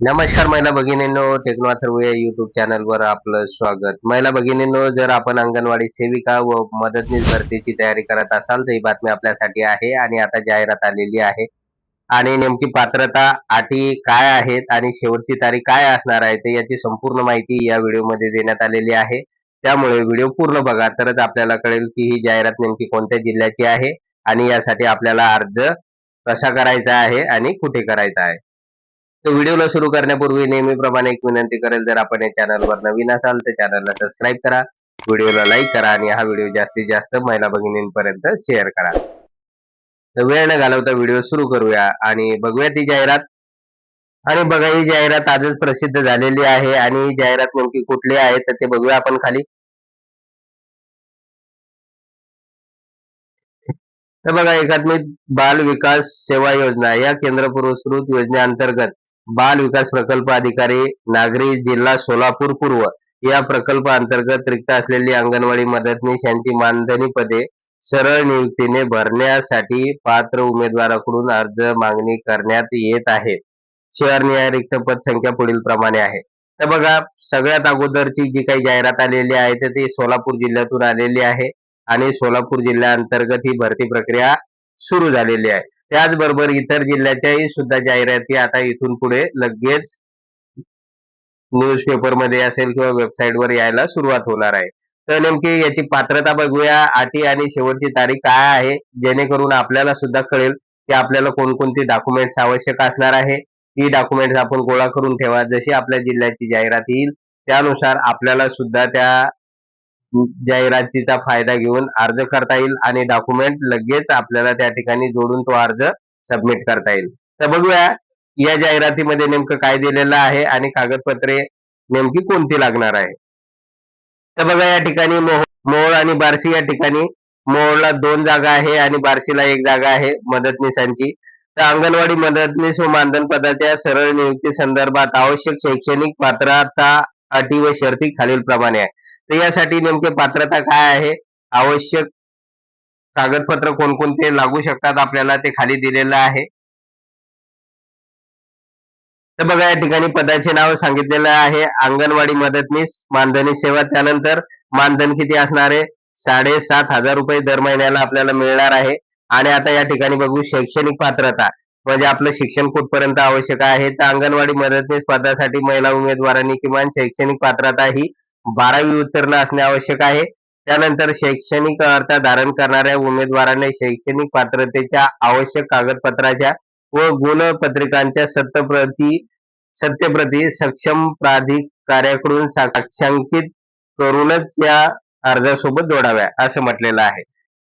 नमस्कार महिला भगिनींनो. Techno अथर्वया YouTube चॅनलवर आपलं स्वागत. महिला भगिनींनो जर आपण अंगणवाडी सेविका व मदतनीस भरतीची तयारी करत असाल तर ही बातमी आपल्यासाठी आहे आणि आता जाहिरात आलेली आहे. आणि नेमकी पात्रता अटी काय आहेत आणि शेवटची तारीख काय असणार आहे ते याची संपूर्ण माहिती या व्हिडिओमध्ये देण्यात आलेली आहे. त्यामुळे व्हिडिओ पूर्ण बघा तरच आपल्याला कळेल की ही जाहिरात नेमकी कोणत्या जिल्ह्याची आहे आणि यासाठी आपल्याला अर्ज कसा करायचा आहे आणि कुठे करायचा आहे. तर व्हिडिओला सुरू करण्यापूर्वी नेहमीप्रमाणे एक विनंती करेल जर आपण या चॅनलवर नवीन असाल तर चॅनलला सबस्क्राईब करा व्हिडिओला लाईक करा आणि हा व्हिडिओ जास्तीत जास्त महिला भगिनींपर्यंत शेअर करा. तर वेळ न घालवता व्हिडिओ सुरू करूया आणि बघूया ती जाहिरात. आणि बघा ही जाहिरात आजच प्रसिद्ध झालेली आहे आणि ही जाहिरात नेमकी कुठली आहे तर ते बघूया आपण खाली. तर बघा एकात्मिक बाल विकास सेवा योजना या केंद्र पुरस्कृत योजनेअंतर्गत बाल विकास प्रकल्प अधिकारी नागरी जिल्हा सोलापूर पूर्व या प्रकल्प अंतर्गत रिक्त असलेली अंगणवाडी मदतनीस यांची मानधनी पदे सरळ नियुक्तीने भरण्यासाठी पात्र उमेदवाराकडून अर्ज मागणी करण्यात येत आहे. शहरनिहाय रिक्त पद संख्या पुढील प्रमाणे आहे. तर बघा सगळ्यात अगोदरची जी काही जाहिरात आलेली आहे तर ती सोलापूर जिल्ह्यातून आलेली आहे आणि सोलापूर जिल्ह्याअंतर्गत ही भरती प्रक्रिया सुरू झालेली आहे. त्याचबरोबर इतर जिल्ह्याच्याही सुद्धा जाहिराती आता इथून पुढे लगेच न्यूजपेपरमध्ये मध्ये असेल किंवा वेबसाईटवर यायला सुरुवात होणार आहे. तर नेमकी याची पात्रता बघूया. अटी आणि शेवटची तारीख काय आहे? जेणेकरून आपल्याला सुद्धा कळेल की आपल्याला कोणकोणती डॉक्युमेंट्स आवश्यक असणार आहे. ती डॉक्युमेंट्स आपण गोळा करून ठेवा. जशी आपल्या जिल्ह्याची जाहिरात येईल त्यानुसार आपल्याला सुद्धा त्या जाहिरातीचा फायदा घेऊन अर्ज करता येईल आणि डॉक्युमेंट लगेच आपल्याला त्या ठिकाणी जोडून तो अर्ज सबमिट करता येईल. तर बघूया या जाहिरातीमध्ये नेमकं काय दिलेलं आहे आणि कागदपत्रे नेमकी कोणती लागणार आहे? तर बघा या ठिकाणी मोह मोहोळ आणि बार्शी या ठिकाणी मोहोळला दोन जागा आहे आणि बार्शीला एक जागा आहे मदतनीसांची. तर अंगणवाडी मदतनीस व मानधन पदाच्या सरळ नियुक्ती संदर्भात आवश्यक शैक्षणिक पात्रता अटी व शर्ती खालील प्रमाणे आहे. तर यासाठी नेमके पात्रता काय आहे? आवश्यक कागदपत्र कोणकोणते लागू शकतात आपल्याला ते खाली दिलेलं आहे. तर बघा या ठिकाणी पदाचे नाव सांगितलेलं आहे. अंगणवाडी मदतनीस मानधनी सेवा त्यानंतर मानधन किती असणार आहे? साडेसात हजार रुपये दर महिन्याला आपल्याला मिळणार आहे. आणि आता या ठिकाणी बघू शैक्षणिक पात्रता. म्हणजे आपलं शिक्षण कुठपर्यंत आवश्यक आहे? तर अंगणवाडी मदतनीस पदासाठी महिला उमेदवारांनी किमान शैक्षणिक पात्रता ही बारावी उत्तीर्ण असणे आवश्यक आहे. त्यानंतर शैक्षणिक अर्थ धारण करणाऱ्या उमेदवाराने शैक्षणिक पात्रतेच्या आवश्यक कागदपत्राच्या व गुणपत्रिकांच्या सत्यप्रती सत्यप्रती सक्षम प्राधिकाऱ्याकडून साक्षांकित करूनच या अर्जासोबत जोडाव्या असं म्हटलेलं आहे.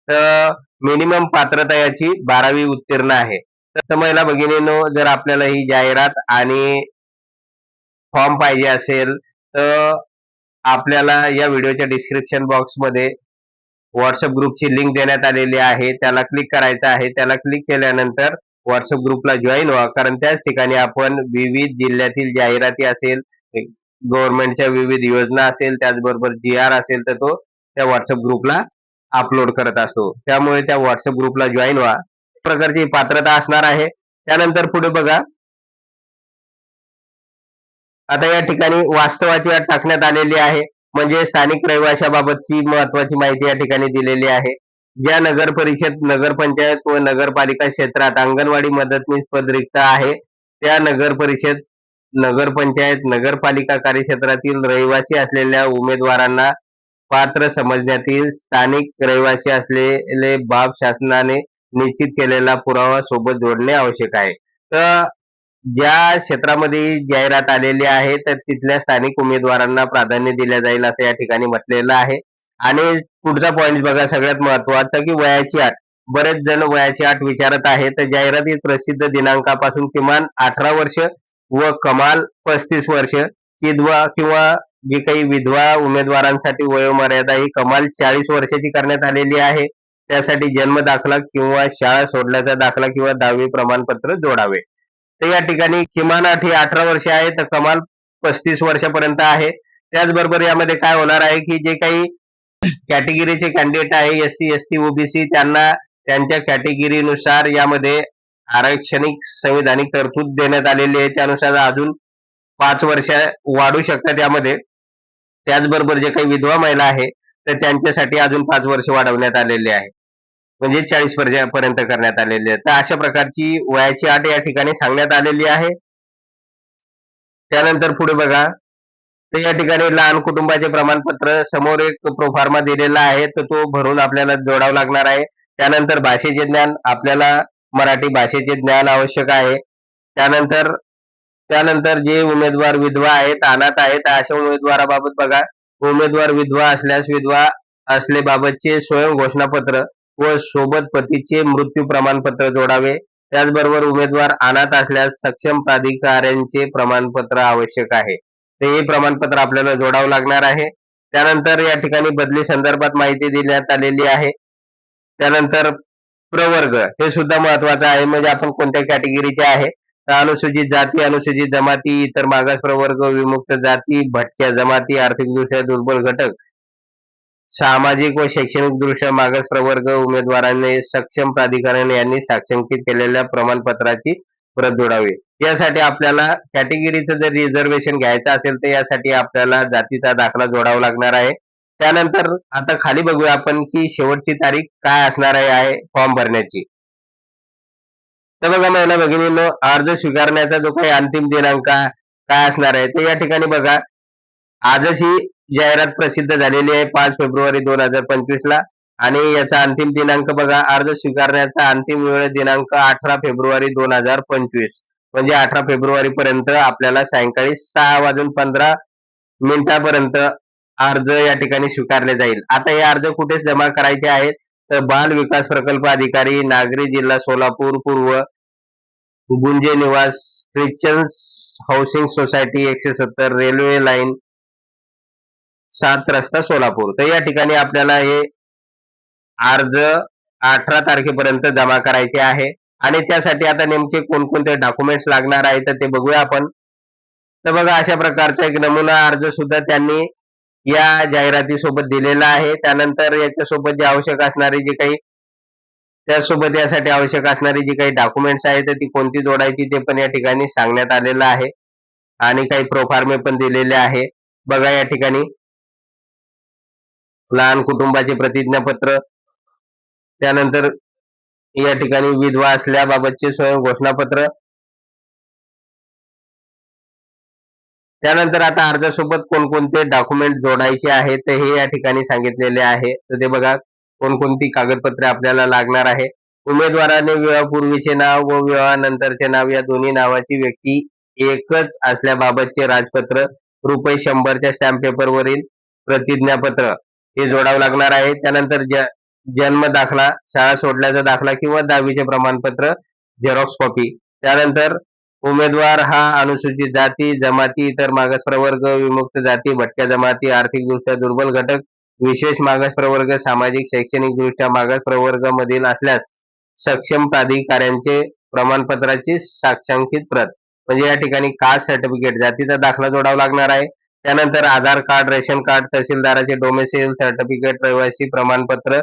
तर मिनिमम पात्रता याची बारावी उत्तीर्ण आहे. तर महिला भगिनीनो जर आपल्याला ही जाहिरात आणि फॉर्म पाहिजे असेल तर आपल्याला या व्हिडिओच्या डिस्क्रिप्शन बॉक्समध्ये व्हॉट्सअप ग्रुपची लिंक देण्यात आलेली आहे. त्याला क्लिक करायचं आहे. त्याला क्लिक केल्यानंतर व्हॉट्सअप ग्रुपला जॉईन व्हा. कारण त्याच ठिकाणी आपण विविध जिल्ह्यातील जाहिराती असेल गव्हर्नमेंटच्या विविध योजना असेल त्याचबरोबर जी आर असेल तर तो त्या व्हॉट्सअप ग्रुपला अपलोड करत असतो. त्यामुळे त्या व्हॉट्सअप ग्रुपला जॉईन व्हा. प्रकारची पात्रता असणार आहे. त्यानंतर पुढे बघा. आता या ठिकाणी वास्तवाची अट टाकण्यात आलेली आहे. म्हणजे स्थानिक रहिवाशाबाबतची महत्वाची माहिती या ठिकाणी दिलेली आहे. ज्या नगर परिषद नगरपंचायत व नगरपालिका क्षेत्रात अंगणवाडी मदतनीस पद रिक्त आहे त्या नगर परिषद नगरपंचायत नगरपालिका कार्यक्षेत्रातील रहिवासी असलेल्या उमेदवारांना पात्र समजण्यातील स्थानिक रहिवासी असलेले बाब शासनाने निश्चित केलेला पुरावा सोबत जोडणे आवश्यक आहे. तर ज्या क्षेत्रामध्ये जाहिरात आलेली आहे तर तिथल्या स्थानिक उमेदवारांना प्राधान्य दिले जाईल असं या ठिकाणी म्हटलेलं आहे. आणि पुढचा पॉईंट बघा सगळ्यात महत्त्वाचा की वयाची आठ. बरेच जण वयाची आठ विचारत आहेत तर जाहिरातीत प्रसिद्ध दिनांकापासून किमान अठरा वर्ष व कमाल पस्तीस वर्ष. किंवा किंवा जी काही विधवा उमेदवारांसाठी वयोमर्यादा ही कमाल चाळीस वर्षाची करण्यात आलेली आहे. त्यासाठी जन्म दाखला किंवा शाळा सोडल्याचा दाखला किंवा दहावी प्रमाणपत्र जोडावे. तर या ठिकाणी किमान अट अठरा वर्ष आहे तर कमाल पस्तीस वर्षापर्यंत आहे. त्याचबरोबर यामध्ये काय होणार आहे की जे काही कॅटेगरीचे कॅन्डिडेट आहे S C S T OBC त्यांना त्यांच्या कॅटेगरीनुसार यामध्ये आरक्षणिक संविधानिक तरतूद देण्यात आलेली आहे. त्यानुसार अजून पाच वर्ष वाढू शकतात यामध्ये. त्याचबरोबर जे काही विधवा महिला आहे तर त्यांच्यासाठी अजून पाच वर्ष वाढवण्यात आलेले आहे. म्हणजे चाळीस पर्यंत करण्यात आलेली आहे. तर अशा प्रकारची वयाची अट या ठिकाणी सांगण्यात आलेली आहे. त्यानंतर पुढे बघा. तर या ठिकाणी लहान कुटुंबाचे प्रमाणपत्र समोर एक प्रोफार्मा दिलेला आहे. तर तो भरून आपल्याला जोडावा लागणार आहे. त्यानंतर भाषेचे ज्ञान आपल्याला मराठी भाषेचे ज्ञान आवश्यक आहे. त्यानंतर त्यानंतर जे उमेदवार विधवा आहेत अनाथ आहेत अशा उमेदवाराबाबत बघा. उमेदवार विधवा असल्यास विधवा असलेबाबतचे स्वयं घोषणापत्र व सोबत पतीचे मृत्यू प्रमाणपत्र जोडावे. त्याचबरोबर उमेदवार अनाथ असल्यास सक्षम प्राधिकाऱ्यांचे प्रमाणपत्र आवश्यक आहे. ते हे प्रमाणपत्र आपल्याला जोडावं लागणार आहे. त्यानंतर या ठिकाणी बदली संदर्भात माहिती देण्यात आलेली आहे. त्यानंतर प्रवर्ग हे सुद्धा महत्वाचं आहे. म्हणजे आपण कोणत्या कॅटेगरीचे आहे? तर अनुसूचित जाती अनुसूचित जमाती इतर मागास प्रवर्ग विमुक्त जाती भटक्या जमाती आर्थिकदृष्ट्या दुर्बल घटक सामाजिक व शैक्षणिक दृष्ट्या मागास प्रवर्ग उमेदवारांनी सक्षम प्राधिकरण यांनी साक्षांकित केलेल्या प्रमाणपत्राची प्रत जोडावी. यासाठी आपल्याला कॅटेगरीचं जर रिझर्वेशन घ्यायचं असेल तर यासाठी आपल्याला जातीचा दाखला जोडावा लागणार आहे. त्यानंतर आता खाली बघूया आपण की शेवटची तारीख काय असणार आहे फॉर्म भरण्याची. तर बघा महिला भगिनीनं अर्ज स्वीकारण्याचा जो काही अंतिम दिनांक काय असणार आहे तर या ठिकाणी बघा. आजच ही जाहिरात प्रसिद्ध झालेली आहे पाच फेब्रुवारी दोन हजार पंचवीस ला आणि याचा अंतिम दिनांक बघा अर्ज स्वीकारण्याचा अंतिम वेळ दिनांक अठरा फेब्रुवारी दोन हजार पंचवीस. म्हणजे अठरा फेब्रुवारी पर्यंत आपल्याला सायंकाळी सहा वाजून पंधरा मिनिटापर्यंत अर्ज या ठिकाणी स्वीकारले जाईल. आता हे अर्ज कुठे जमा करायचे आहेत? तर बाल विकास प्रकल्प अधिकारी नागरी जिल्हा सोलापूर पूर्व गुंजे निवास ख्रिश्चन हाऊसिंग सोसायटी एकशे सत्तर रेल्वे लाईन सात रस्ता सोलापूर. तर या ठिकाणी आपल्याला हे अर्ज अठरा तारखेपर्यंत जमा करायचे आहे. आणि त्यासाठी आता नेमके कोणकोणते डॉक्युमेंट्स लागणार आहे तर ते बघूया आपण. तर बघा अशा प्रकारचा एक नमुना अर्ज सुद्धा त्यांनी या जाहिराती सोबत दिलेला आहे. त्यानंतर याच्यासोबत जे आवश्यक असणारे जे काही त्यासोबत यासाठी आवश्यक असणारी जी काही डॉक्युमेंट्स आहेत ती कोणती जोडायची ते पण या ठिकाणी सांगण्यात आलेलं आहे. आणि काही प्रोफार्मे पण दिलेले आहे. बघा या ठिकाणी. लहान कुटुंबाचे प्रतिज्ञापत्र. त्यानंतर या ठिकाणी विधवा असल्याबाबतचे स्वयं घोषणापत्र. त्यानंतर आता अर्जासोबत कोणकोणते डॉक्युमेंट जोडायचे आहेत ते हे या ठिकाणी सांगितलेले आहे. तर ते बघा कोणकोणती कागदपत्रे आपल्याला लागणार आहे. उमेदवाराने विवाहपूर्वीचे नाव व विवाहानंतरचे नाव या दोन्ही नावाची व्यक्ती एकच असल्याबाबतचे राजपत्र. रुपये शंभरच्या स्टॅम्प पेपरवरील प्रतिज्ञापत्र. हे जोडावं लागणार आहे. त्यानंतर जन्म दाखला शाळा सोडल्याचा दाखला किंवा दहावीचे प्रमाणपत्र झेरॉक्स कॉपी त्यानंतर उमेदवार हा अनुसूचित जाती जमाती इतर मागास प्रवर्ग विमुक्त जाती भटक्या जमाती आर्थिकदृष्ट्या दुर्बल घटक विशेष मागास प्रवर्ग सामाजिक शैक्षणिक दृष्ट्या मागास प्रवर्ग मधील असल्यास सक्षम प्राधिकाऱ्यांचे प्रमाणपत्राची साक्षांकित प्रत. म्हणजे या ठिकाणी कास्ट सर्टिफिकेट जातीचा दाखला जोडावा लागणार आहे. त्यानंतर आधार कार्ड रेशन कार्ड तहसीलदाराचे डोमेसिल सर्टिफिकेट रहिवासी प्रमाणपत्र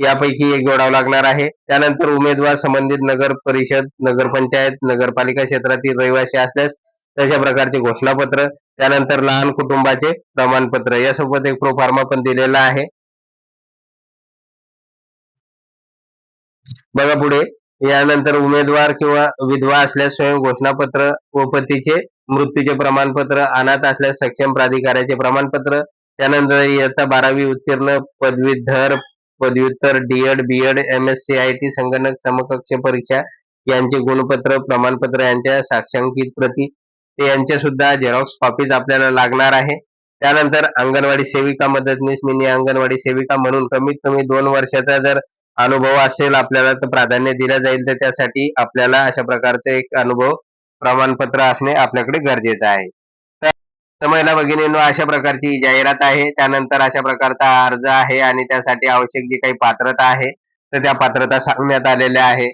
यापैकी एक जोडावं लागणार आहे. त्यानंतर उमेदवार संबंधित नगर परिषद नगरपंचायत नगरपालिका क्षेत्रातील रहिवासी असल्यास तशा प्रकारचे घोषणापत्र त्यानंतर लहान कुटुंबाचे प्रमाणपत्र यासोबत एक प्रोफार्मा पण दिलेला आहे. बघा पुढे. यानंतर उमेदवार किंवा विधवा असल्यास स्वयं घोषणापत्र व पतीचे मृत्यूचे प्रमाणपत्र अनाथ असल्यास सक्षम प्राधिकाऱ्याचे प्रमाणपत्र त्यानंतर इयत्ता बारावी उत्तीर्ण पदवीधर पदव्युत्तर DEd BEd M S C I T संगणक समकक्ष परीक्षा यांचे गुणपत्र प्रमाणपत्र यांच्या साक्षांकित प्रती ते यांच्या सुद्धा झेरॉक्स कॉपीज आपल्याला लागणार आहे. त्यानंतर अंगणवाडी सेविका मदतनीस मिनी अंगणवाडी सेविका म्हणून कमीत कमी दोन वर्षाचा जर अनुभव असेल आपल्याला तर प्राधान्य दिलं जाईल. तर त्यासाठी आपल्याला अशा प्रकारचे एक अनुभव प्रमाणपत्र असणे आपल्याकडे गरजेचं आहे. तर महिला भगिनींनो अशा प्रकारची जाहिरात आहे. त्यानंतर अशा प्रकारचा अर्ज आहे आणि त्यासाठी आवश्यक जी काही पात्रता आहे तर त्या पात्रता सांगण्यात आलेल्या आहे.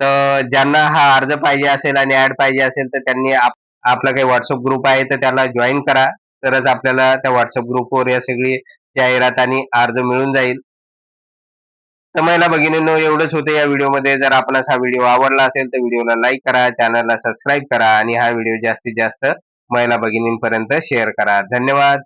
तर ज्यांना हा अर्ज पाहिजे असेल आणि ऍड पाहिजे असेल तर त्यांनी आपला काही व्हॉट्सअप ग्रुप आहे तर त्याला जॉईन करा. तरच आपल्याला त्या व्हॉट्सअप ग्रुपवर या सगळी जाहिरात आणि अर्ज मिळून जाईल. तर महिला भगिनींनो एवढंच होतं या व्हिडिओमध्ये. जर आपणास हा व्हिडिओ आवडला असेल तर व्हिडिओला लाईक करा चॅनलला सबस्क्राईब करा आणि हा व्हिडिओ जास्तीत जास्त महिला भगिनींपर्यंत शेअर करा. धन्यवाद.